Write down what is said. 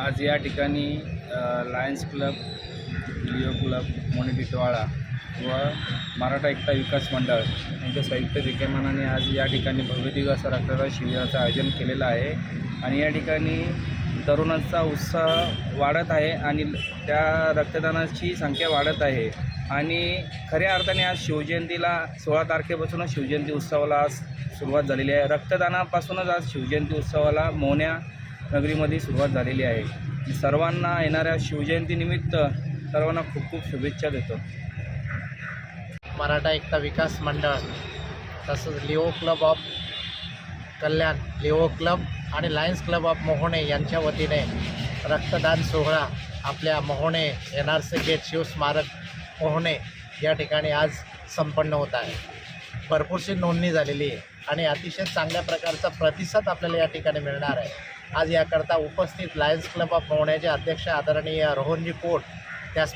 आज या ठिकाणी लायन्स क्लब लिओ क्लब मोनिटिटवाळा व मराठा एकता विकास मंडळ यांच्या संयुक्त विद्यमानाने आज या ठिकाणी भव्यदिव्य असं रक्तदान शिबिराचं आयोजन केलेलं आहे. आणि या ठिकाणी तरुणांचा उत्साह वाढत आहे आणि त्या रक्तदानाची संख्या वाढत आहे. आणि खऱ्या अर्थाने आज शिवजयंतीला सोळा तारखेपासूनच शिवजयंती उत्सवाला आज सुरुवात झालेली आहे. रक्तदानापासूनच आज शिवजयंती उत्सवाला मोन्या नगरीमध्ये सुरुवात झालेली आहे. सर्वांना येणाऱ्या शिवजयंतीनिमित्त सर्वांना खूप खूप शुभेच्छा देतो. मराठा एकता विकास मंडळ तसंच Leo Club of Kalyan Leo Club आणि लायन्स क्लब ऑफ मोहोणे यांच्या वतीने रक्तदान सोहळा आपल्या Mohone N R C gate Shivsmarak Mohone या ठिकाणी आज संपन्न होत आहे. भरपूरशी नोंदणी झालेली आहे. आणि अतिशय चांगल्या प्रकारचा प्रतिसाद आपल्याला या ठिकाणी मिळणार आहे. आज याकरता उपस्थित लायन्स क्लब ऑफ पोहण्याचे अध्यक्ष आदरणीय रोहनजी कोट त्याच